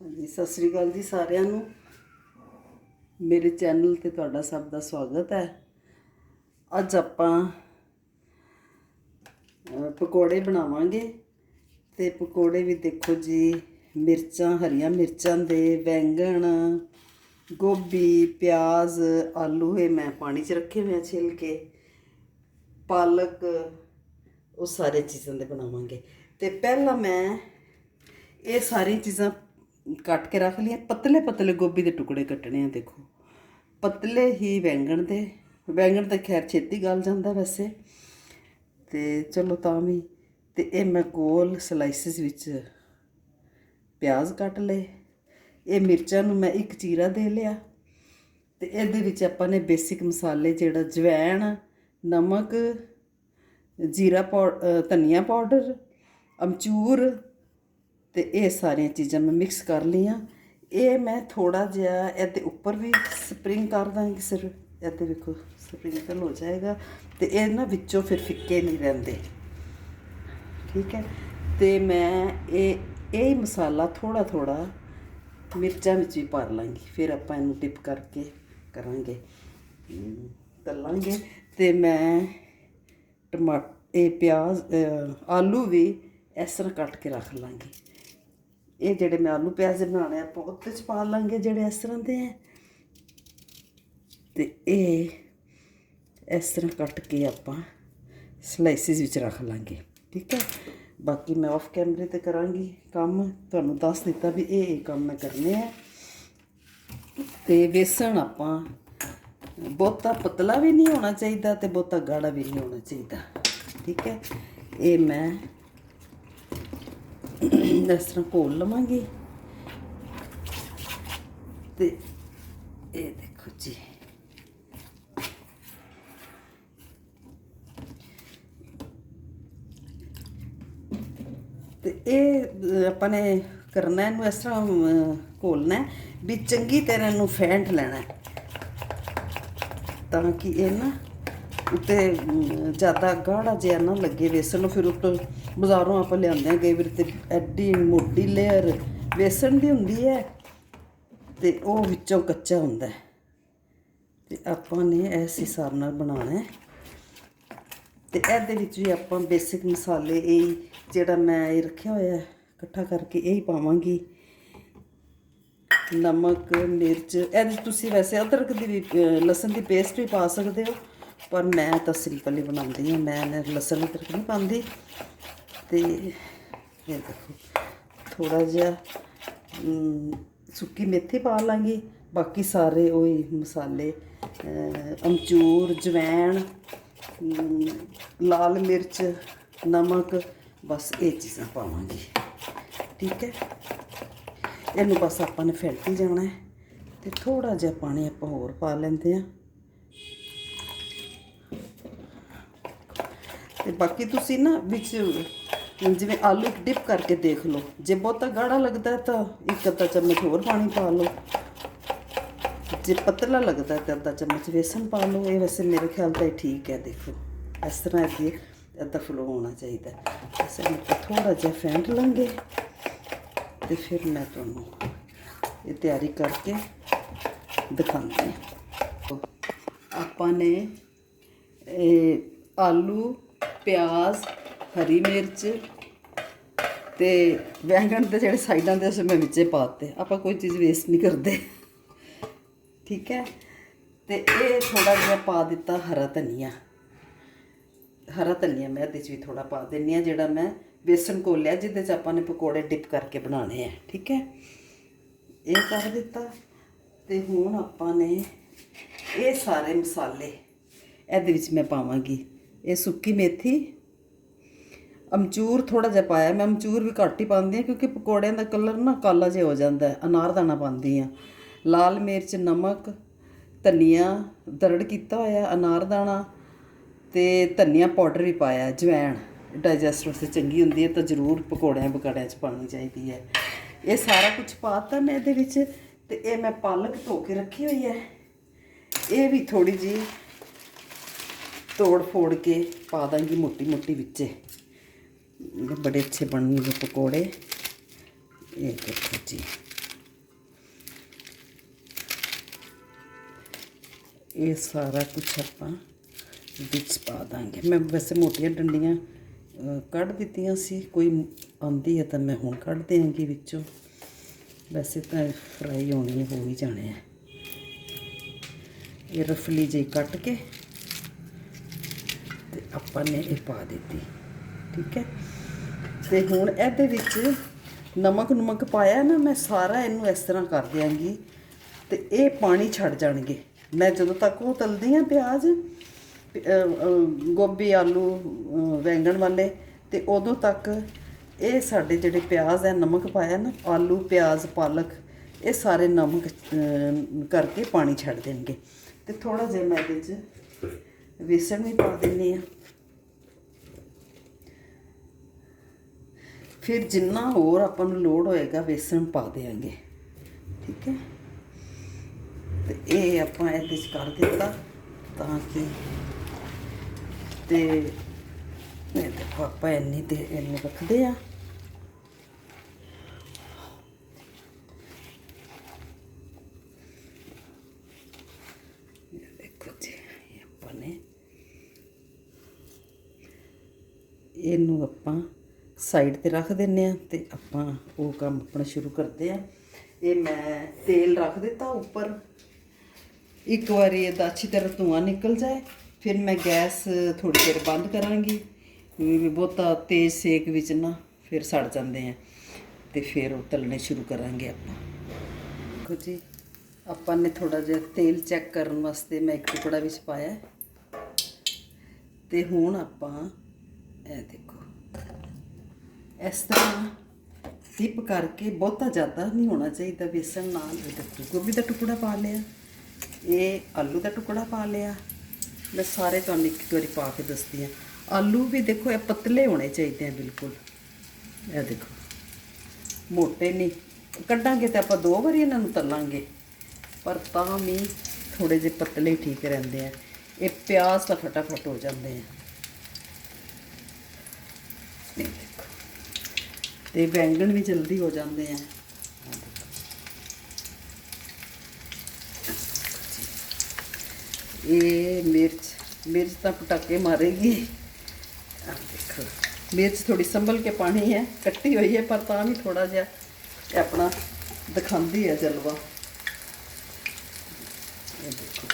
ਹਾਂਜੀ, ਸਤਿ ਸ੍ਰੀ ਅਕਾਲ ਜੀ ਸਾਰਿਆਂ ਨੂੰ। ਮੇਰੇ ਚੈਨਲ ਤੇ ਤੁਹਾਡਾ ਸਭ ਦਾ ਸਵਾਗਤ ਹੈ। ਅੱਜ ਆਪਾਂ ਪਕੌੜੇ ਬਣਾਵਾਂਗੇ ਤੇ ਪਕੌੜੇ ਵੀ ਦੇਖੋ ਜੀ, ਮਿਰਚਾਂ, ਹਰੀਆਂ ਮਿਰਚਾਂ ਦੇ ਬੈਂਗਣ, ਗੋਭੀ, ਪਿਆਜ਼, ਆਲੂ, ਇਹ ਮੈਂ ਪਾਣੀ 'ਚ ਰੱਖੇ ਹੋਏ ਆ ਛਿੱਲ ਕੇ। ਪਾਲਕ, ਉਹ ਸਾਰੇ ਚੀਜ਼ਾਂ ਦੇ ਬਣਾਵਾਂਗੇ। ਤੇ ਪਹਿਲਾਂ ਮੈਂ ਇਹ ਸਾਰੀ ਚੀਜ਼ਾਂ ਕੱਟ ਕੇ ਰੱਖ ਲਈਆਂ ਪਤਲੇ ਪਤਲੇ ਗੋਭੀ ਦੇ ਟੁਕੜੇ ਕੱਟਣੇ ਆ, ਦੇਖੋ। ਪਤਲੇ ਹੀ ਬੈਂਗਣ ਦੇ। ਬੈਂਗਣ ਤਾਂ ਖੈਰ ਛੇਤੀ ਗਲ ਜਾਂਦਾ ਵੈਸੇ। ਤੇ ਚਲੋ ਤਾਂ ਵੀ। ਤੇ ਇਹ ਮੈਂ ਗੋਲ ਸਲਾਈਸਿਸ ਵਿੱਚ ਪਿਆਜ਼ ਕੱਟ ਲਏ। ਇਹ ਮਿਰਚਾਂ ਨੂੰ ਮੈਂ ਇੱਕ ਚੀਰਾ ਦੇ ਲਿਆ। ਤੇ ਇਹਦੇ ਵਿੱਚ ਆਪਾਂ ਨੇ ਬੇਸਿਕ ਮਸਾਲੇ ਜਿਹੜਾ ਜਵੈਣ, ਨਮਕ, ਜੀਰਾ ਪਾਊ- ਧਨੀਆ ਪਾਊਡਰ, ਅਮਚੂਰ ਤੇ ਇਹ ਸਾਰੀਆਂ ਚੀਜ਼ਾਂ ਮੈਂ ਮਿਕਸ ਕਰ ਲਈਆਂ। ਇਹ ਮੈਂ ਥੋੜਾ ਜਿਹਾ ਇਹਦੇ ਉੱਪਰ ਵੀ ਸਪਰਿੰਗ ਕਰ ਦਾਂਗੀ ਸਿਰਫ ਇਹਦੇ ਵੇਖੋ ਸਪਰਿੰਕਲ ਹੋ ਜਾਏਗਾ। ਤੇ ਇਹ ਨਾ ਵਿੱਚੋਂ ਫਿਰ ਫਿੱਕੇ ਨਹੀਂ ਰਹਿੰਦੇ। ਠੀਕ ਹੈ? ਤੇ ਮੈਂ ਇਹ ਇਹ ਮਸਾਲਾ ਥੋੜਾ ਥੋੜਾ ਮਿਰਚਾਂ ਵਿੱਚ ਵੀ ਭਰ ਲਾਂਗੀ। ਫਿਰ ਆਪਾਂ ਇਹਨੂੰ ਡਿਪ ਕਰਕੇ ਕਰਾਂਗੇ। ਤਲਾਂਗੇ। ਤੇ ਮੈਂ ਟਮਾਟਰ ਇਹ ਪਿਆਜ਼ ਆਲੂ ਵੀ ਇਸ ਤਰ੍ਹਾਂ ਕੱਟ ਕੇ ਰੱਖ ਲਾਂਗੀ। ਇਹ ਜਿਹੜੇ ਮੈਂ ਆਲੂ ਪਿਆਜ਼ ਦੇ ਬਣਾਉਣੇ ਆ, ਆਪਾਂ ਉਹਦੇ ਚ ਪਾ ਲਾਂਗੇ ਜਿਹੜੇ ਇਸ ਤਰ੍ਹਾਂ ਦੇ ਆ। ਤੇ ਇਹ ਇਸ ਤਰ੍ਹਾਂ ਕੱਟ ਕੇ ਆਪਾਂ ਸਲਾਈਸਿਸ ਵਿੱਚ ਰੱਖ ਲਾਂਗੇ, ਠੀਕ ਹੈ ਬਾਕੀ ਮੈਂ ਆਫ ਕੈਮਰੇ ਤੇ ਕਰਾਂਗੀ ਕੰਮ, ਤੁਹਾਨੂੰ ਦੱਸ ਦਿੱਤਾ ਵੀ ਇਹ ਇਹ ਕੰਮ ਮੈਂ ਕਰਨੇ ਆ। ਤੇ ਵੇਸਣ ਆਪਾਂ, ਬਹੁਤਾ ਪਤਲਾ ਵੀ ਨਹੀਂ ਹੋਣਾ ਚਾਹੀਦਾ ਤੇ ਬਹੁਤਾ ਗਾੜਾ ਵੀ ਨਹੀਂ ਹੋਣਾ ਚਾਹੀਦਾ, ਠੀਕ ਹੈ ਇਹ ਮੈਂ ਇਸ ਤਰ੍ਹਾਂ ਘੋਲ ਲਵਾਂਗੇ। ਤੇ ਇਹ ਦੇਖੋ ਜੀ। ਤੇ ਇਹ ਆਪਾਂ ਨੇ ਕਰਨਾ ਇਹਨੂੰ ਇਸ ਤਰ੍ਹਾਂ ਘੋਲਣਾ ਵੀ ਚੰਗੀ ਤਰ੍ਹਾਂ ਇਹਨੂੰ ਫੈਂਟ ਲੈਣਾ ਤਾਂ ਕਿ ਇਹ ਨਾ ਉੱਤੇ ਜ਼ਿਆਦਾ ਗਾੜਾ ਜਿਹਾ ਨਾ ਲੱਗੇ ਵੇਸਣ ਨੂੰ, ਫਿਰ ਉੱਤੋਂ ਬਾਜ਼ਾਰੋਂ ਆਪਾਂ ਲਿਆਉਂਦੇ ਆ ਕਈ ਵਾਰ ਤੇ ਐਡੀ ਮੋਟੀ ਲੇਅਰ ਵੇਸਣ ਦੀ ਹੁੰਦੀ ਹੈ ਤੇ ਉਹ ਵਿੱਚੋਂ ਕੱਚਾ ਹੁੰਦਾ ਹੈ। ਤੇ ਆਪਾਂ ਨੇ ਇਸ ਹਿਸਾਬ ਨਾਲ ਬਣਾਉਣਾ ਹੈ। ਤੇ ਇਹਦੇ ਵਿੱਚ ਵੀ ਆਪਾਂ ਬੇਸਿਕ ਮਸਾਲੇ, ਇਹ ਜਿਹੜਾ ਮੈਂ ਇਹ ਰੱਖਿਆ ਹੋਇਆ ਇਕੱਠਾ ਕਰਕੇ ਇਹ ਹੀ ਪਾਵਾਂਗੀ। ਨਮਕ, ਮਿਰਚ, ਇਹਦੇ 'ਚ ਤੁਸੀਂ ਵੈਸੇ ਅਦਰਕ ਦੀ ਵੀ ਲਸਣ ਦੀ ਪੇਸਟ ਵੀ ਪਾ ਸਕਦੇ ਹੋ। ਪਰ ਮੈਂ ਤਾਂ ਸਿੰਪਲ ਹੀ ਬਣਾਉਂਦੀ ਹਾਂ ਮੈਂ ਨਾ ਲਸਣ ਅਦਰਕ ਨਹੀਂ ਪਾਉਂਦੀ। ਤੇ ਇਹ ਦੇਖੋ ਥੋੜਾ ਜਿਹਾ ਸੁੱਕੀ ਮੇਥੀ ਪਾ ਲਾਂਗੀ। ਬਾਕੀ ਸਾਰੇ ਉਹੀ ਮਸਾਲੇ ਅਹ, ਅਮਚੂਰ ਜਵੈਣ ਲਾਲ ਮਿਰਚ ਨਮਕ ਬਸ ਇਹ ਚੀਜ਼ਾਂ ਪਾਵਾਂਗੀ। ਠੀਕ ਹੈ? ਇਹਨੂੰ ਬਸ ਆਪਾਂ ਨੇ ਫੈਂਟੀ ਜਾਣਾ ਹੈ ਤੇ ਥੋੜਾ ਜਿਹਾ ਪਾਣੀ ਆਪਾਂ ਹੋਰ ਪਾ ਲੈਂਦੇ ਆ ਤੇ ਬਾਕੀ ਤੁਸੀਂ ਨਾ ਵਿੱਚ ਜਿਵੇਂ ਆਲੂ ਡਿਪ ਕਰਕੇ ਦੇਖ ਲਓ। ਜੇ ਬਹੁਤਾ ਗਾੜਾ ਲੱਗਦਾ ਤਾਂ ਇੱਕ ਅੱਧਾ ਚਮਚ ਹੋਰ ਪਾਣੀ ਪਾ ਲਓ। ਜੇ ਪਤਲਾ ਲੱਗਦਾ ਤਾਂ ਅੱਧਾ ਚਮਚ ਵੇਸਣ ਪਾ ਲਓ। ਇਹ ਵੈਸੇ ਮੇਰੇ ਖਿਆਲ ਤਾਂ ਇਹ ਠੀਕ ਹੈ, ਦੇਖੋ। ਇਸ ਤਰ੍ਹਾਂ ਅੱਗੇ ਅੱਧਾ ਫਲੋ ਹੋਣਾ ਚਾਹੀਦਾ ਹੈ। ਅਸੀਂ ਥੋੜਾ ਜਿਹਾ ਫੈਂਟ ਲਾਂਗੇ ਤੇ ਫਿਰ ਮੈਂ ਤੁਹਾਨੂੰ ਇਹ ਤਿਆਰੀ ਕਰਕੇ ਦਿਖਾਉਂਦੀ ਹਾਂ। ਆਪਾਂ ਨੇ, ਇਹ ਆਲੂ ਪਿਆਜ਼, ਹਰੀ ਮਿਰਚ ਤੇ ਬੈਂਗਣ ਦੇ ਜਿਹੜੇ ਸਾਈਡਾਂ ਦੇ ਉਸ ਮੈਂ ਵਿੱਚੇ ਪਾਤੇ ਆਪਾਂ ਕੋਈ ਚੀਜ਼ ਵੇਸਟ ਨਹੀਂ ਕਰਦੇ। ਠੀਕ ਹੈ? ਤੇ ਇਹ ਥੋੜਾ ਜਿਹਾ ਪਾ ਦਿੱਤਾ ਹਰਾ ਧਨੀਆ। ਹਰਾ ਧਨੀਆ ਮੈਂ ਇਹਦੇ 'ਚ ਵੀ ਥੋੜਾ ਪਾ ਦਿੰਨੀ ਆ ਜਿਹੜਾ ਮੈਂ ਬੇਸਨ ਘੋਲਿਆ, ਜਿਹਦੇ 'ਚ ਆਪਾਂ ਨੇ ਪਕੌੜੇ ਡਿਪ ਕਰਕੇ ਬਣਾਉਣੇ ਆ। ਠੀਕ ਹੈ? ਇਹ ਕਰ ਦਿੱਤਾ। ਤੇ ਹੁਣ ਆਪਾਂ ਨੇ ਇਹ ਸਾਰੇ ਮਸਾਲੇ ਇਹਦੇ ਵਿੱਚ ਮੈਂ ਪਾਵਾਂਗੀ। ਇਹ ਸੁੱਕੀ ਮੇਥੀ। ਅਮਚੂਰ ਥੋੜਾ ਜਿਹਾ ਪਾਇਆ। ਮੈਂ ਅਮਚੂਰ ਵੀ ਘੱਟ ਹੀ ਪਾਉਂਦੀ ਹਾਂ ਕਿਉਂਕਿ ਪਕੌੜਿਆਂ ਦਾ ਕਲਰ ਨਾ ਕਾਲਾ ਜਿਹਾ ਹੋ ਜਾਂਦਾ ਹੈ। ਅਨਾਰਦਾਨਾ ਪਾਉਂਦੀ ਆ ਲਾਲ ਮਿਰਚ, ਨਮਕ, ਧਨੀਆ ਦਰੜ ਕੀਤਾ ਹੋਇਆ ਅਨਾਰਦਾਨਾ ਤੇ ਧਨੀਆ ਪਾਊਡਰ ਵੀ ਪਾਇਆ। ਜਵੈਣ। ਡਾਈਜੈਸਟ ਵਾਸਤੇ ਚੰਗੀ ਹੁੰਦੀ ਹੈ ਤਾਂ ਜ਼ਰੂਰ ਪਕੌੜਿਆਂ ਪਕੜਿਆਂ 'ਚ ਪਾਉਣੀ ਚਾਹੀਦੀ ਹੈ। ਇਹ ਸਾਰਾ ਕੁਝ ਪਾਤਾ ਮੈਂ ਇਹਦੇ ਵਿੱਚ ਤੇ ਇਹ ਮੈਂ ਪਾਲਕ ਧੋ ਕੇ ਰੱਖੀ ਹੋਈ ਹੈ। ਇਹ ਵੀ ਥੋੜੀ ਜੀ ਤੋੜ ਫੋੜ ਕੇ ਪਾ ਦਾਂਗੀ ਮੋਟੀ ਮੋਟੀ ਵਿੱਚੇ। ਬੜੇ ਅੱਛੇ ਬਣਨਗੇ ਪਕੌੜੇ। ਇਹ ਦੇਖੋ ਜੀ। ਇਹ ਸਾਰਾ ਕੁਛ ਆਪਾਂ ਵਿੱਚ ਪਾ ਦਾਂਗੇ। ਮੈਂ ਵੈਸੇ ਮੋਟੀਆਂ ਡੰਡੀਆਂ ਕੱਢ ਦਿੱਤੀਆਂ ਸੀ। ਕੋਈ ਆਉਂਦੀ ਹੈ ਤਾਂ ਮੈਂ ਹੁਣ ਕੱਢ ਦੇਵਾਂਗੀ ਵਿੱਚੋਂ। ਵੈਸੇ ਤਾਂ ਫਰਾਈ ਹੋਣੀ ਹੋ ਹੀ ਜਾਣੇ ਆ। ਇਹ ਰਫਲੀ ਜਿਹੀ ਕੱਟ ਕੇ ਆਪਾਂ ਨੇ ਇਹ ਪਾ ਦਿੱਤੀ, ਠੀਕ ਹੈ? ਤੇ ਹੁਣ ਇਹਦੇ ਵਿੱਚ ਨਮਕ ਨਮਕ ਪਾਇਆ ਨਾ, ਮੈਂ ਸਾਰਾ ਇਹਨੂੰ ਇਸ ਤਰ੍ਹਾਂ ਕਰ ਦਿਆਂਗੀ ਤੇ ਇਹ ਪਾਣੀ ਛੱਡ ਜਾਣਗੇ। ਮੈਂ ਜਦੋਂ ਤੱਕ ਉਹ ਤਲਦੀ ਆ ਪਿਆਜ਼ ਗੋਭੀ, ਆਲੂ ਵੈਂਗਣ ਵਾਲੇ, ਤੇ ਉਦੋਂ ਤੱਕ ਇਹ ਸਾਡੇ ਜਿਹੜੇ ਪਿਆਜ਼ ਹੈ, ਨਮਕ ਪਾਇਆ ਨਾ, ਆਲੂ, ਪਿਆਜ਼, ਪਾਲਕ, ਇਹ ਸਾਰੇ ਨਮਕ ਕਰਕੇ ਪਾਣੀ ਛੱਡ ਦੇਣਗੇ। ਤੇ ਥੋੜਾ ਜਿਹਾ ਮੈਂ ਇਹਦੇ 'ਚ ਵੇਸਣ ਵੀ ਪਾ ਦਿੰਨੀ ਆ ਫਿਰ ਜਿੰਨਾ ਹੋਰ ਆਪਾਂ ਨੂੰ ਲੋੜ ਹੋਏਗਾ ਵੇਸਣ ਪਾ ਦੇਾਂਗੇ ਠੀਕ ਹੈ? ਤੇ ਇਹ ਆਪਾਂ ਇਹਦੇ ਚ ਕਰ ਦਿੱਤਾ ਤਾਂ ਕਿ ਤੇ ਇਹ ਦੇਖੋ ਆਪਾਂ ਇੰਨੀ ਤੇ ਇਹਨੂੰ ਰੱਖਦੇ ਆ ਇਹ ਦੇਖੋ ਜੀ ਇਹ ਆਪਾਂ ਨੇ ਇਹਨੂੰ ਆਪਾਂ ਸਾਈਡ ਤੇ ਰੱਖ ਦਿੰਨੇ ਆ ਤੇ ਆਪਾਂ ਉਹ ਕੰਮ ਆਪਣਾ ਸ਼ੁਰੂ ਕਰਦੇ ਆ ਇਹ ਮੈਂ ਤੇਲ ਰੱਖ ਦਿੱਤਾ ਉੱਪਰ। ਇੱਕ ਵਾਰੀ ਇਹਦਾ ਅੱਛੀ ਤਰ੍ਹਾਂ ਧੂਆਂ ਨਿਕਲ ਜਾਏ, ਫਿਰ ਮੈਂ ਗੈਸ ਥੋੜੀ ਦੇਰ ਬੰਦ ਕਰਾਂਗੀ। ਵੀ ਬਹੁਤਾ ਤੇਜ਼ ਸੇਕ ਵਿੱਚ ਨਾ ਫਿਰ ਸੜ ਜਾਂਦੇ ਆ। ਤੇ ਫਿਰ ਉਹ ਤਲਣੇ ਸ਼ੁਰੂ ਕਰਾਂਗੇ ਆਪਾਂ। ਦੇਖੋ ਜੀ, ਆਪਾਂ ਨੇ ਥੋੜਾ ਜਿਹਾ ਤੇਲ ਚੈੱਕ ਕਰਨ ਵਾਸਤੇ ਮੈਂ ਇੱਕ ਟੁਕੜਾ ਵਿੱਚ ਪਾਇਆ ਹੈ। ਤੇ ਹੁਣ ਆਪਾਂ, ਇਹ ਦੇਖੋ। ਇਸ ਤਰ੍ਹਾਂ ਟਿਪ ਕਰਕੇ ਬਹੁਤਾ ਜ਼ਿਆਦਾ ਨਹੀਂ ਹੋਣਾ ਚਾਹੀਦਾ ਬੇਸਣ ਨਾਲ। ਇਹ ਦੇਖੋ ਗੋਭੀ ਦਾ ਟੁਕੜਾ ਪਾ ਲਿਆ, ਇਹ ਆਲੂ ਦਾ ਟੁਕੜਾ ਪਾ ਲਿਆ। ਮੈਂ ਸਾਰੇ ਤੁਹਾਨੂੰ ਇੱਕ ਵਾਰੀ ਪਾ ਕੇ ਦੱਸਦੀ ਹਾਂ। ਆਲੂ ਵੀ ਦੇਖੋ, ਇਹ ਪਤਲੇ ਹੋਣੇ ਚਾਹੀਦੇ ਆ ਬਿਲਕੁਲ। ਇਹ ਦੇਖੋ, ਮੋਟੇ ਨਹੀਂ। ਕੱਢਾਂਗੇ ਤਾਂ ਆਪਾਂ ਦੋ ਵਾਰੀ ਇਹਨਾਂ ਨੂੰ ਤਲਾਂਗੇ। ਪਰ ਤਾਂ ਵੀ ਥੋੜੇ ਜਿਹੇ ਪਤਲੇ ਠੀਕ ਰਹਿੰਦੇ ਆ। ਇਹ ਪਿਆਜ਼ ਤਾਂ ਫਟਾਫਟ ਹੋ ਜਾਂਦੇ ਆ ਇਹ ਦੇਖੋ ਤੇ ਬੈਂਗਣ ਵੀ ਜਲਦੀ ਹੋ ਜਾਂਦੇ ਆ। ਇਹ ਮਿਰਚ ਮਿਰਚ ਤਾਂ ਪਟਾਕੇ ਮਾਰੇਗੀ। ਆ ਦੇਖੋ, ਮਿਰਚ ਥੋੜੀ ਸੰਭਲ ਕੇ ਪਾਣੀ ਹੈ, ਕੱਟੀ ਹੋਈ ਹੈ, ਪਰ ਤਾਂ ਵੀ ਥੋੜਾ ਜਿਹਾ ਆਪਣਾ ਦਿਖਾਉਂਦੀ ਹੈ ਜਲਵਾ। ਇਹ ਦੇਖੋ,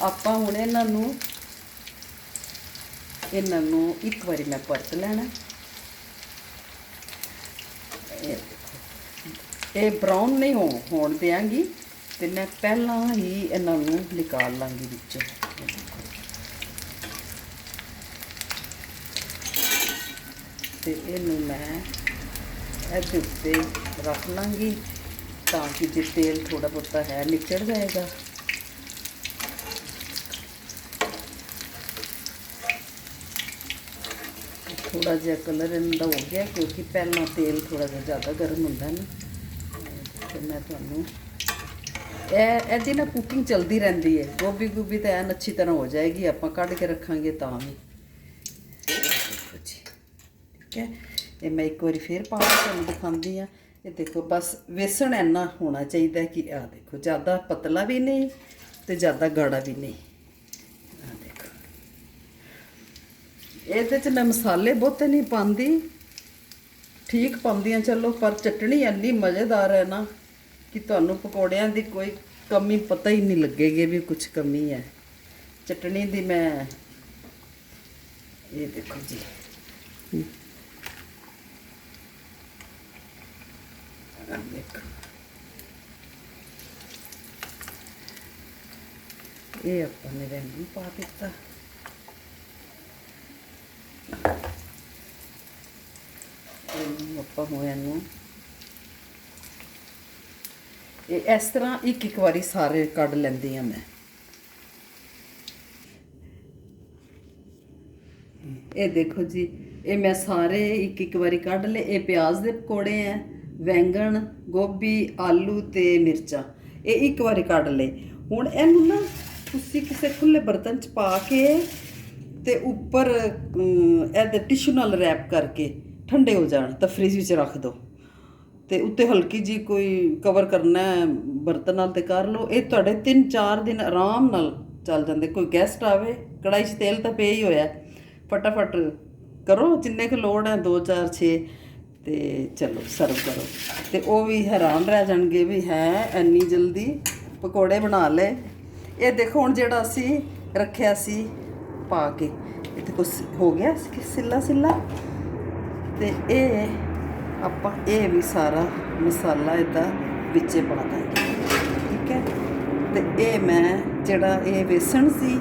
ਆਪਾਂ ਹੁਣ ਇਹਨਾਂ ਨੂੰ ਇਹਨਾਂ ਨੂੰ ਇੱਕ ਵਾਰੀ ਮੈਂ ਪਰਤ ਲੈਣਾ। ਇਹ ਦੇਖੋ ਬਰਾਊਨ ਨਹੀਂ ਹੋ ਹੋਣ ਦਿਆਂਗੀ ਤੇ ਮੈਂ ਪਹਿਲਾਂ ਹੀ ਇਹਨਾਂ ਨੂੰ ਨਿਕਾਲ ਲਾਂਗੀ ਵਿੱਚੋਂ। ਇਹ ਤੇ ਇਹਨੂੰ ਮੈਂ ਇਹਦੇ ਉੱਤੇ ਰੱਖ ਲਾਂਗੀ ਤਾਂ ਕਿ ਜੇ ਤੇਲ ਥੋੜਾ ਬਹੁਤਾ ਹੈ, ਨਿਚੜ ਜਾਏਗਾ। ਥੋੜਾ ਜਿਹਾ ਕਲਰ ਇਹਨਾਂ ਦਾ ਹੋ ਗਿਆ ਕਿਉਂਕਿ ਪਹਿਲਾਂ ਤੇਲ ਥੋੜਾ ਜਿਹਾ ਜ਼ਿਆਦਾ ਗਰਮ ਹੁੰਦਾ ਨਾ। ਤੇ ਮੈਂ ਤੁਹਾਨੂੰ ਇਹ, ਇਹਦੀ ਨਾ ਕੁਕਿੰਗ ਚਲਦੀ ਰਹਿੰਦੀ ਹੈ। ਗੋਭੀ ਗੋਭੀ ਤਾਂ ਐਨ ਅੱਛੀ ਤਰ੍ਹਾਂ ਹੋ ਜਾਏਗੀ, ਆਪਾਂ ਕੱਢ ਕੇ ਰੱਖਾਂਗੇ ਤਾਂ ਵੀ। ਠੀਕ ਹੈ। ਇਹ ਮੈਂ ਇੱਕ ਵਾਰੀ ਫੇਰ ਪਾ ਕੇ ਤੁਹਾਨੂੰ ਦਿਖਾਉਂਦੀ ਆ ਇਹ ਦੇਖੋ, ਬਸ ਵੇਸਣ ਇੰਨਾ ਹੋਣਾ ਚਾਹੀਦਾ ਕਿ ਆ ਦੇਖੋ, ਜ਼ਿਆਦਾ ਪਤਲਾ ਵੀ ਨਹੀਂ ਤੇ ਜ਼ਿਆਦਾ ਗਾੜਾ ਵੀ ਨਹੀਂ ਆ ਦੇਖੋ ਇਹਦੇ ਚ ਮੈਂ ਮਸਾਲੇ ਬਹੁਤੇ ਨਹੀਂ ਪਾਉਂਦੀ। ਠੀਕ ਪਾਉਂਦੀ ਆ ਚਲੋ, ਪਰ ਚਟਣੀ ਇੰਨੀ ਮਜ਼ੇਦਾਰ ਹੈ ਨਾ ਕਿ ਤੁਹਾਨੂੰ ਪਕੌੜਿਆਂ ਦੀ ਕੋਈ ਕਮੀ ਪਤਾ ਹੀ ਨਹੀਂ ਲੱਗੇਗੀ ਵੀ ਕੁਝ ਕਮੀ ਹੈ। ਚਟਣੀ ਦੀ ਮੈਂ, ਇਹ ਦੇਖੋ ਜੀ। ਇਹ ਆਪਾਂ ਨੇ ਰੰਗ ਪਾ ਦਿੱਤਾ ਇਹਨੂੰ ਆਪਾਂ ਹੋਇਆ ਨੂੰ ਇਹ ਇਸ ਤਰ੍ਹਾਂ ਇੱਕ ਇੱਕ ਵਾਰੀ ਸਾਰੇ ਕੱਢ ਲੈਂਦੀ ਆ ਮੈਂ। ਇਹ ਦੇਖੋ ਜੀ, ਇਹ ਮੈਂ ਸਾਰੇ ਇੱਕ ਇੱਕ ਵਾਰੀ ਕੱਢ ਲਏ। ਇਹ ਪਿਆਜ਼ ਦੇ ਪਕੌੜੇ ਆ ਵੈਂਗਣ ਗੋਭੀ, ਆਲੂ ਤੇ ਮਿਰਚਾਂ। ਇਹ ਇੱਕ ਵਾਰੀ ਕੱਢ ਲਏ। ਹੁਣ ਇਹਨੂੰ ਨਾ ਤੁਸੀਂ ਕਿਸੇ ਖੁੱਲੇ ਬਰਤਨ ਚ ਪਾ ਕੇ ਤੇ ਉੱਪਰ ਇਹਦੇ ਟਿਸ਼ੂ ਨਾਲ ਰੈਪ ਕਰਕੇ ਠੰਡੇ ਹੋ ਜਾਣ, ਤਾਂ ਫ੍ਰਿਜ ਵਿੱਚ ਰੱਖ ਦਿਓ ਤੇ ਉੱਤੇ ਹਲਕੀ ਜੀ ਕੋਈ ਕਵਰ ਕਰਨਾ ਹੈ, ਬਰਤਨ ਨਾਲ ਤੇ ਕਰ ਲਓ। ਇਹ ਤੁਹਾਡੇ 3-4 ਦਿਨ ਆਰਾਮ ਨਾਲ ਚੱਲ ਜਾਂਦੇ। ਕੋਈ ਗੈਸਟ ਆਵੇ ਕੜਾਈ 'ਚ ਤੇਲ ਤਾਂ ਪਿਆ ਹੀ ਹੋਇਆ। ਫਟਾਫਟ ਕਰੋ, ਜਿੰਨੇ ਕੁ ਲੋੜ ਹੈ 2 4 6 ਤੇ ਚਲੋ ਸਰਵ ਕਰੋ। ਤੇ ਉਹ ਵੀ ਹੈਰਾਨ ਰਹਿ ਜਾਣਗੇ ਵੀ ਹੈ, ਇੰਨੀ ਜਲਦੀ ਪਕੌੜੇ ਬਣਾ ਲਏ। ਇਹ ਦੇਖੋ, ਹੁਣ ਜਿਹੜਾ ਅਸੀਂ ਰੱਖਿਆ ਸੀ, ਪਾ ਕੇ। ਇੱਥੇ ਕੁਛ ਹੋ ਗਿਆ? ਸੀ ਸਿੱਲਾ ਸਿੱਲਾ ਤੇ ਇਹ ਆਪਾਂ ਇਹ ਵੀ ਸਾਰਾ ਮਸਾਲਾ ਇਦਾਂ ਵਿੱਚੇ ਪਾ ਦਾਂਗੇ। ਠੀਕ ਹੈ? ਤੇ ਇਹ ਮੈਂ ਜਿਹੜਾ ਇਹ ਵੇਸਣ ਸੀ,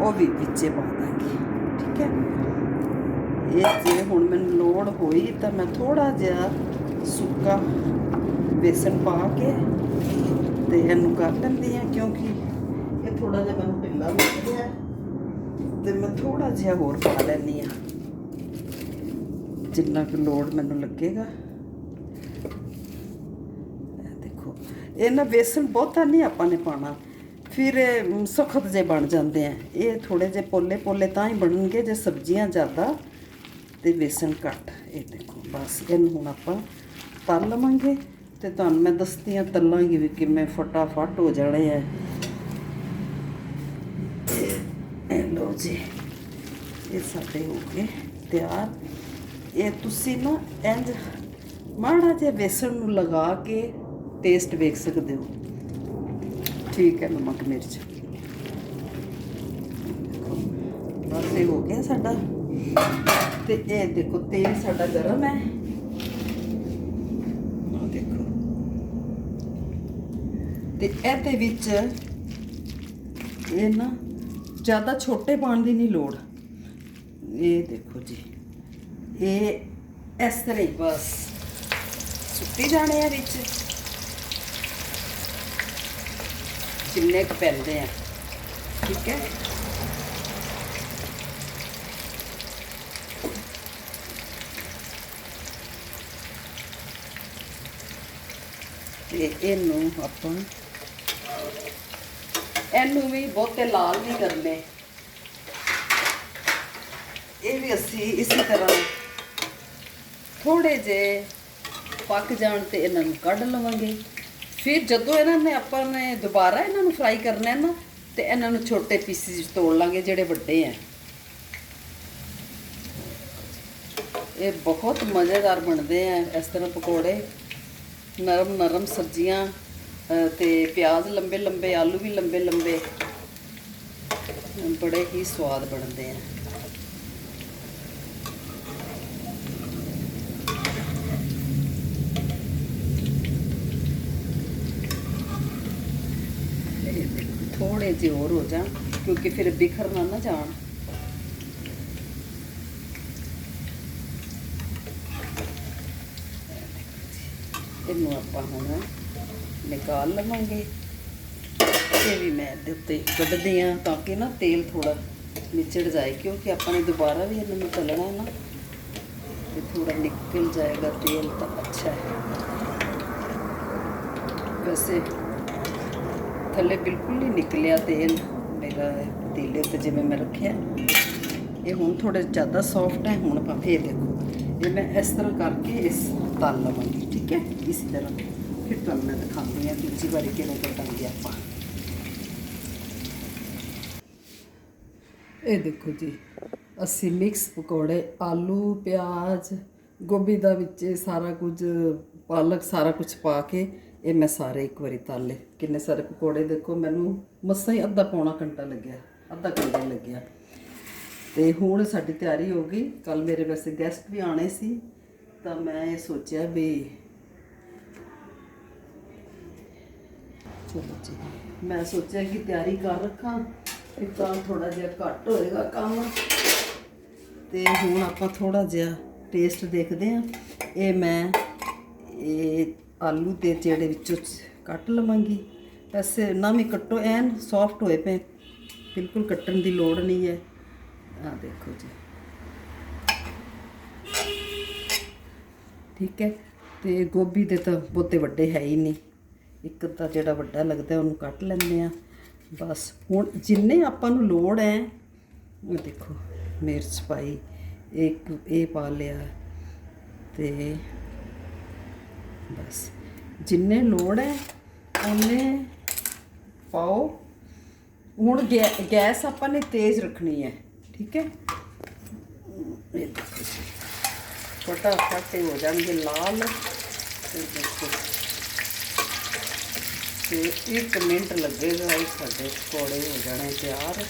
ਉਹ ਵੀ ਵਿੱਚੇ ਪਾ ਦਾਂਗੀ। ਠੀਕ ਹੈ? ਇਹ ਜੇ ਹੁਣ ਮੈਨੂੰ ਲੋੜ ਹੋਈ ਤਾਂ ਮੈਂ ਥੋੜਾ ਜਿਹਾ ਸੁੱਕਾ ਵੇਸਣ ਪਾ ਕੇ ਤੇ ਇਹਨੂੰ ਕਰ ਲੈਂਦੀ ਆ ਕਿਉਂਕਿ ਇਹ ਥੋੜਾ ਜਿਹਾ ਮੈਨੂੰ ਢਿੱਲਾ ਲੱਗ ਰਿਹਾ ਹੈ। ਤੇ ਮੈਂ ਥੋੜਾ ਜਿਹਾ ਹੋਰ ਪਾ ਲੈਂਦੀ ਆ ਜਿੰਨਾ ਕੁ ਲੋੜ ਮੈਨੂੰ ਲੱਗੇਗਾ। ਦੇਖੋ ਇਹ ਨਾ ਵੇਸਣ ਬਹੁਤਾ ਨਹੀਂ ਆਪਾਂ ਨੇ ਪਾਣਾ ਫਿਰ ਇਹ, ਮ, ਸਖਤ ਜੇ ਬਣ ਜਾਂਦੇ ਆ। ਇਹ ਥੋੜੇ ਜੇ ਪੋਲੇ ਪੋਲੇ ਤਾਂ ਹੀ ਬਣਨਗੇ ਜੇ ਸਬਜ਼ੀਆਂ ਜ਼ਿਆਦਾ ਤੇ ਵੇਸਣ ਘੱਟ। ਇਹ ਦੇਖੋ ਬਸ ਇਹਨੂੰ ਹੁਣ ਆਪਾਂ ਤਲ ਲਵਾਂਗੇ ਤੇ ਤੁਹਾਨੂੰ ਮੈਂ ਦੱਸਦੀ ਆ ਤਲਾਂਗੀ ਵੀ ਕਿਵੇਂ ਫਟਾਫਟ ਹੋ ਜਾਣੇ ਆ। ਲੋ ਜੀ ਇਹ ਸਾਡੇ ਹੋ ਗਏ ਤਿਆਰ। ਇਹ ਤੁਸੀਂ ਨਾ ਇੰਜ ਮਾੜਾ ਜਿਹਾ ਵੇਸਣ ਨੂੰ ਲਗਾ ਕੇ ਟੇਸਟ ਵੇਖ ਸਕਦੇ ਹੋ। ਠੀਕ ਹੈ ਨਮਕ ਮਿਰਚ। ਦੇਖੋ, ਬਸ ਇਹ ਹੋ ਗਿਆ ਸਾਡਾ। ਤੇ ਇਹ ਦੇਖੋ ਤੇਲ ਸਾਡਾ ਗਰਮ ਹੈ। ਆਹ ਦੇਖੋ। ਤੇ ਇਹਦੇ ਵਿੱਚ ਇਹ ਨਾ ਜ਼ਿਆਦਾ ਛੋਟੇ ਪਾਣ ਦੀ ਨਹੀਂ ਲੋੜ। ਇਹ ਦੇਖੋ ਜੀ। ਇਹ ਇਸ ਤਰ੍ਹਾਂ ਹੀ ਬਸ ਸੁੱਟੀ ਜਾਣੇ ਆ ਵਿੱਚ। ਜਿੰਨੇ ਕੁ ਪੈਂਦੇ ਆ। ਠੀਕ ਹੈ। ਤੇ ਇਹਨੂੰ ਆਪਾਂ ਇਹਨੂੰ ਵੀ ਬਹੁਤੇ ਲਾਲ ਨਹੀਂ ਕਰਨੇ। ਇਹ ਵੀ ਅਸੀਂ ਇਸੇ ਤਰ੍ਹਾਂ ਥੋੜੇ ਜੇ ਪੱਕ ਜਾਣ ਤੇ ਇਹਨਾਂ ਨੂੰ ਕੱਢ ਲਵਾਂਗੇ। ਫਿਰ ਜਦੋਂ ਇਹਨਾਂ ਨੇ ਆਪਾਂ ਨੇ ਦੁਬਾਰਾ ਇਹਨਾਂ ਨੂੰ ਫਰਾਈ ਕਰਨਾ ਹੈ ਨਾ ਤੇ ਇਹਨਾਂ ਨੂੰ ਛੋਟੇ ਪੀਸਿਸ ਤੋੜ ਲਾਂਗੇ ਜਿਹੜੇ ਵੱਡੇ ਆ ਇਹ ਬਹੁਤ ਮਜ਼ੇਦਾਰ ਬਣਦੇ ਆ ਇਸ ਤਰ੍ਹਾਂ ਪਕੌੜੇ। ਨਰਮ ਨਰਮ ਸਬਜ਼ੀਆਂ ਅ, ਤੇ ਪਿਆਜ਼ ਲੰਬੇ ਲੰਬੇ ਆਲੂ ਵੀ ਲੰਬੇ ਲੰਬੇ। ਬੜੇ ਹੀ ਸਵਾਦ ਬਣਦੇ ਆ ਥੋੜੇ ਜਿਹੇ ਹੋਰ ਹੋ ਜਾਣ ਕਿਉਂਕਿ ਫਿਰ ਬਿਖਰ ਨਾ ਨਾ ਜਾਣ ਇਹਨੂੰ ਆਪਾਂ ਹੁਣ ਨਿਕਾਲ ਲਵਾਂਗੇ ਇਹ ਵੀ ਮੈਂ ਇਹਦੇ ਉੱਤੇ ਕੱਢਦੀ ਆ ਤਾਂ ਕਿ ਨਾ ਤੇਲ ਥੋੜਾ ਨਿਚੜ ਜਾਏ ਕਿਉਂਕਿ ਆਪਾਂ ਨੇ ਦੁਬਾਰਾ ਵੀ ਇਹਨਾਂ ਨੂੰ ਤਲਣਾ ਹੈ ਨਾ ਤੇ ਥੋੜਾ ਨਿਕਲ ਜਾਏਗਾ ਤੇਲ ਤਾਂ ਅੱਛਾ ਹੈ ਵੈਸੇ ਥੱਲੇ ਬਿਲਕੁਲ ਨਹੀਂ ਨਿਕਲਿਆ ਤੇਲ। ਮੇਰਾ ਪਤੀਲੇ ਤੇ ਜਿਵੇਂ ਮੈਂ ਰੱਖਿਆ। ਇਹ ਹੁਣ ਥੋੜੇ ਜ਼ਿਆਦਾ ਸੌਫਟ ਹੈ, ਹੁਣ ਆਪਾਂ ਫੇਰ ਦੇਖੋ। ਇਹ ਮੈਂ ਇਸ ਤਰ੍ਹਾਂ ਕਰਕੇ ਇਸ ਤਲ ਲਵਾਂਗੀ, ਠੀਕ ਹੈ? ਇਸ ਤਰ੍ਹਾਂ। ਫਿਰ ਤੁਹਾਨੂੰ ਮੈਂ ਦਿਖਾਉਂਦੀ ਹਾਂ ਦੂਜੀ ਵਾਰੀ ਕਿਵੇਂ ਕੱਟਾਂਗੇ ਆਪਾਂ। ਇਹ ਦੇਖੋ ਜੀ, ਅਸੀਂ ਮਿਕਸ ਪਕੌੜੇ, ਆਲੂ, ਪਿਆਜ਼, ਗੋਭੀ ਦਾ ਵਿੱਚ ਸਾਰਾ ਕੁਝ, ਪਾਲਕ ਸਾਰਾ ਕੁਝ ਪਾ ਕੇ ਇਹ ਮੈਂ ਸਾਰੇ ਇੱਕ ਵਾਰੀ ਤਲ ਲਏ। ਕਿੰਨੇ ਸਾਰੇ ਪਕੌੜੇ ਦੇਖੋ, ਮੈਨੂੰ ਮਸਾਂ ਹੀ ਅੱਧਾ ਪੌਣਾ ਘੰਟਾ ਲੱਗਿਆ, ਅੱਧਾ ਘੰਟਾ ਲੱਗਿਆ। ਤੇ ਹੁਣ ਸਾਡੀ ਤਿਆਰੀ ਹੋ ਗਈ। ਕੱਲ ਮੇਰੇ ਵੈਸੇ ਗੈਸਟ ਵੀ ਆਣੇ ਸੀ, ਤਾਂ ਮੈਂ ਇਹ ਸੋਚਿਆ ਵੀ ਚਲੋ ਜੀ। ਮੈਂ ਸੋਚਿਆ ਕਿ ਤਿਆਰੀ ਕਰ ਰੱਖਾਂ ਇੱਕ ਤਾਂ ਥੋੜਾ ਜਿਹਾ ਘੱਟ ਹੋਏਗਾ ਕੰਮ। ਤੇ ਹੁਣ ਆਪਾਂ ਥੋੜਾ ਜਿਹਾ ਟੇਸਟ ਦੇਖਦੇ ਹਾਂ। ਇਹ ਮੈਂ, ਇਹ ਆਲੂ ਦੇ ਜਿਹੜੇ ਵਿੱਚੋਂ ਕੱਟ ਲਵਾਂਗੀ। ਵੈਸੇ ਨਾ ਵੀ ਕੱਟੋ ਐਨ ਸੌਫਟ ਹੋਏ ਪਏ। ਬਿਲਕੁਲ ਕੱਟਣ ਦੀ ਲੋੜ ਨਹੀਂ ਹੈ ਆ ਦੇਖੋ ਜੀ। ਠੀਕ ਹੈ ਤੇ ਗੋਭੀ ਦੇ ਤਾਂ ਬਹੁਤੇ ਵੱਡੇ ਹੈ ਹੀ ਨਹੀਂ। ਇੱਕ ਤਾਂ ਜਿਹੜਾ ਵੱਡਾ ਲੱਗਦਾ ਉਹਨੂੰ ਕੱਟ ਲੈਂਦੇ ਆ। ਬਸ ਹੁਣ ਜਿੰਨੇ ਆਪਾਂ ਨੂੰ ਲੋੜ ਹੈ ਉਹ ਦੇਖੋ, ਮਿਰਚ ਪਾਈ, ਇੱਕ ਇਹ ਪਾ ਲਿਆ ਤੇ ਬਸ। ਜਿੰਨੇ ਲੋੜ ਹੈ ਉਹਨੇ ਪਾਓ। ਹੁਣ ਗੈ- ਗੈਸ ਆਪਾਂ ਨੇ ਤੇਜ਼ ਰੱਖਣੀ ਹੈ, ਠੀਕ ਹੈ? ਇਹ ਦੇਖੋ ਹੋ ਜਾਣਗੇ ਲਾਲ। ਤੇ ਦੇਖੋ। ਤੇ ਇੱਕ ਮਿੰਟ ਲੱਗੇਗਾ ਇਹ ਸਾਡੇ ਪਕੌੜੇ ਹੋ ਜਾਣੇ ਤਿਆਰ।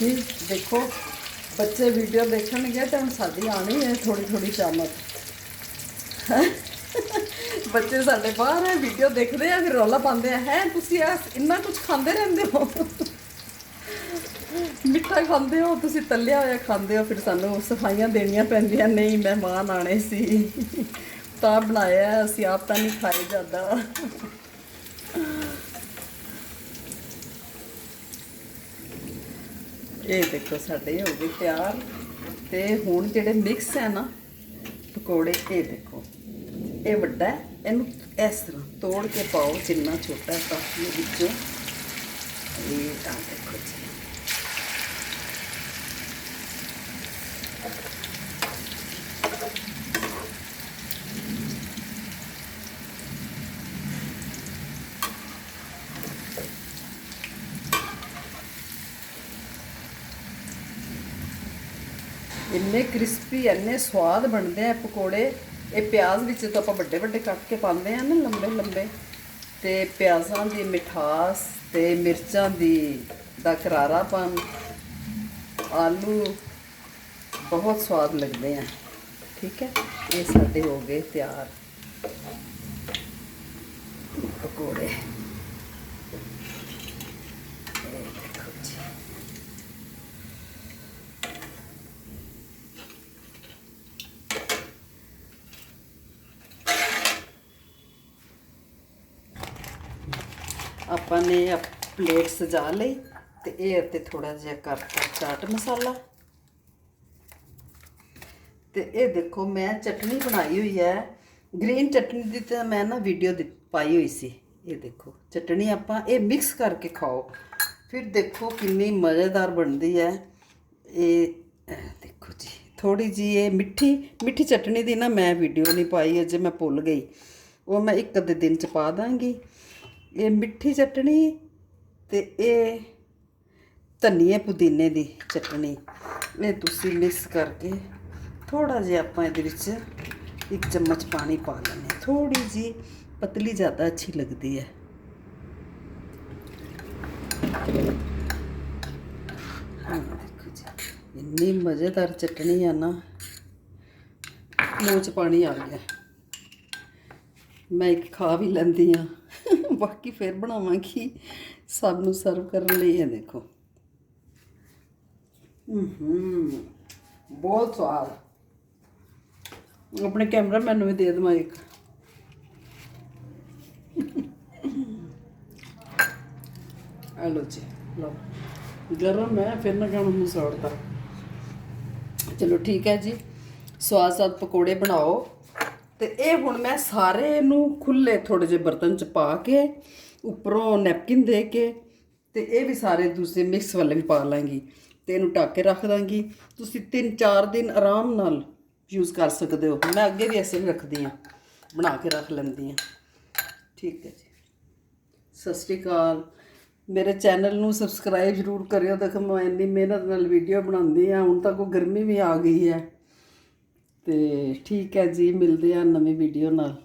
ਭਾਈ ਦੇਖੋ, ਬੱਚੇ ਵੀਡੀਓ ਦੇਖਣਗੇ ਤਾਂ ਹੁਣ ਸਾਡੀ ਆਣੀ ਹੈ ਥੋੜੀ ਥੋੜੀ ਚਾਮਤ ਬੱਚੇ ਸਾਡੇ ਬਾਹਰ ਹੈ ਵੀਡੀਓ ਦੇਖਦੇ ਆ, ਫਿਰ ਰੌਲਾ ਪਾਉਂਦੇ ਆ। ਹੈ, ਤੁਸੀਂ ਆ ਇੰਨਾ ਕੁਝ ਖਾਂਦੇ ਰਹਿੰਦੇ ਹੋ? ਮਿੱਠਾ ਖਾਂਦੇ ਹੋ, ਤੁਸੀਂ ਤੱਲਿਆ ਹੋਇਆ ਖਾਂਦੇ ਹੋ, ਫਿਰ ਸਾਨੂੰ ਸਫਾਈਆਂ ਦੇਣੀਆਂ ਪੈਂਦੀਆਂ। ਨਹੀਂ, ਮਹਿਮਾਨ ਆਣੇ ਸੀ। ਤਾਂ ਬਣਾਇਆ, ਅਸੀਂ ਆਪ ਤਾਂ ਨਹੀਂ ਖਾਏ ਜਾਂਦਾ ਇਹ ਦੇਖੋ ਸਾਡੇ ਹੋ ਗਏ ਤਿਆਰ। ਤੇ ਹੁਣ ਜਿਹੜੇ ਮਿਕਸ ਹੈ ਨਾ, ਪਕੌੜੇ, ਇਹ ਦੇਖੋ। ਇਹ ਵੱਡਾ ਇਹਨੂੰ ਇਸ ਤਰ੍ਹਾਂ ਤੋੜ ਕੇ ਪਾਓ, ਜਿੰਨਾ ਛੋਟਾ ਹੈ, ਤਾਂ ਇਹ ਵਿੱਚੋਂ। ਇਹ ਆ ਦੇਖੋ ਜੀ ਇੰਨੇ ਕ੍ਰਿਸਪੀ ਇੰਨੇ ਸਵਾਦ ਬਣਦੇ ਆ ਪਕੌੜੇ। ਇਹ ਪਿਆਜ਼ ਵਿੱਚ ਤਾਂ ਆਪਾਂ ਵੱਡੇ ਵੱਡੇ ਕੱਟ ਕੇ ਪਾਉਂਦੇ ਆ ਨਾ, ਲੰਬੇ ਲੰਬੇ, ਤੇ ਪਿਆਜ਼ਾਂ ਦੀ ਮਿਠਾਸ ਤੇ ਮਿਰਚਾਂ ਦੀ ਦਾ ਕਰਾਰਾਪਨ, ਆਲੂ ਬਹੁਤ ਸਵਾਦ ਲੱਗਦੇ ਆ। ਠੀਕ ਹੈ, ਇਹ ਸਾਡੇ ਹੋ ਗਏ ਤਿਆਰ ਪਕੌੜੇ ਇਹ ਦੇਖੋ ਜੀ ਆਪਾਂ ਨੇ ਇਹ ਪਲੇਟ ਸਜਾ ਲਈ ਤੇ ਇਹ ਉੱਤੇ ਥੋੜਾ ਜਿਹਾ ਕਰਤਾ ਚਾਟ ਮਸਾਲਾ। ਤੇ ਇਹ ਦੇਖੋ, ਮੈਂ ਚਟਨੀ ਬਣਾਈ ਹੋਈ ਹੈ। ਗ੍ਰੀਨ ਚਟਨੀ ਦੀ ਤਾਂ ਮੈਂ ਨਾ ਵੀਡੀਓ ਪਾਈ ਹੋਈ ਸੀ। ਇਹ ਦੇਖੋ, ਚਟਨੀ ਆਪਾਂ ਇਹ ਮਿਕਸ ਕਰਕੇ ਖਾਓ। ਫਿਰ ਦੇਖੋ ਕਿੰਨੀ ਮਜ਼ੇਦਾਰ ਬਣਦੀ ਹੈ। ਇਹ ਦੇਖੋ ਜੀ ਥੋੜੀ ਜੀ ਇਹ ਮਿੱਠੀ ਮਿੱਠੀ ਚਟਨੀ ਦੀ ਨਾ ਮੈਂ ਵੀਡੀਓ ਨਹੀਂ ਪਾਈ, ਅਜੇ ਮੈਂ ਭੁੱਲ ਗਈ। ਉਹ ਮੈਂ ਇੱਕ ਅੱਧੇ ਦਿਨ ਚ ਪਾ ਦਾਂਗੀ। ਇਹ ਮਿੱਠੀ ਚਟਣੀ ਤੇ ਇਹ ਧਨੀਏ ਪੁਦੀਨੇ ਦੀ ਚਟਣੀ ਇਹ ਤੁਸੀਂ ਮਿਕਸ ਕਰਕੇ ਥੋੜਾ ਜਿਹਾ ਆਪਾਂ ਇਹਦੇ ਵਿੱਚ ਇੱਕ ਚਮਚ ਪਾਣੀ ਪਾ ਲੈਂਦੇ ਹਾਂ। ਥੋੜੀ ਜੀ ਪਤਲੀ ਜ਼ਿਆਦਾ ਅੱਛੀ ਲੱਗਦੀ ਹੈ। ਹਾਂ, ਦੇਖੋ ਜੀ, ਇੰਨੀ ਮਜ਼ੇਦਾਰ ਚਟਣੀ ਆ ਨਾ, ਮੂੰਹ 'ਚ ਪਾਣੀ ਆ ਗਿਆ। ਮੈਂ ਇੱਕ ਖਾ ਵੀ ਲੈਂਦੀ ਆ ਬਾਕੀ ਫਿਰ ਬਣਾਵਾਂਗੀ। ਸਭ ਨੂੰ ਸਰਵ ਕਰਨ ਲਈ ਇਹ ਦੇਖੋ। ਹੂੰ ਬਹੁਤ ਸਵਾਦ। ਆਪਣੇ ਕੈਮਰਾਮੈਨ ਨੂੰ ਵੀ ਦੇ ਦਵਾਂ ਇੱਕ। ਆ ਲੋ ਜੀ, ਲਓ। ਗਰਮ ਹੈ, ਫਿਰ ਨਾ ਕਹਿਣਾ ਮੂੰਹ ਸੜਦਾ। ਚਲੋ ਠੀਕ ਹੈ ਜੀ। ਸਵਾਦ ਸਵਾਦ ਪਕੌੜੇ ਬਣਾਓ। ਤੇ ਇਹ ਹੁਣ ਮੈਂ ਸਾਰੇ ਨੂੰ ਖੁੱਲੇ ਥੋੜੇ ਜਿਹੇ ਬਰਤਨ ਚ ਪਾ ਕੇ ਉੱਪਰੋਂ ਨੈਪਕਿਨ ਦੇ ਕੇ ਤੇ ਇਹ ਵੀ ਸਾਰੇ ਦੂਸਰੇ ਮਿਕਸ ਵਾਲੇ ਵੀ ਪਾ ਲਾਂਗੀ ਤੇ ਇਹਨੂੰ ਢੱਕ ਕੇ ਰੱਖ ਦਾਂਗੀ। ਤੁਸੀਂ 3-4 ਦਿਨ ਆਰਾਮ ਨਾਲ ਯੂਜ਼ ਕਰ ਸਕਦੇ ਹੋ। ਮੈਂ ਅੱਗੇ ਵੀ ਐਸੇ ਹੀ ਰੱਖਦੀ ਆ ਬਣਾ ਕੇ ਰੱਖ ਲੈਂਦੀ ਆ ਠੀਕ ਹੈ ਜੀ। ਸਤਿ ਸ਼੍ਰੀ ਅਕਾਲ। ਮੇਰੇ ਚੈਨਲ ਨੂੰ ਸਬਸਕ੍ਰਾਈਬ ਜ਼ਰੂਰ ਕਰਿਓ। ਦੇਖੋ ਮੈਂ ਇੰਨੀ ਮਿਹਨਤ ਨਾਲ ਵੀਡੀਓ ਬਣਾਉਂਦੀ ਆ ਹੁਣ ਤਾਂ ਕੋ ਗਰਮੀ ਵੀ ਆ ਗਈ ਹੈ। ਤੇ ਠੀਕ ਹੈ ਜੀ। ਮਿਲਦੇ ਆ ਨਵੀਂ ਵੀਡੀਓ ਨਾਲ।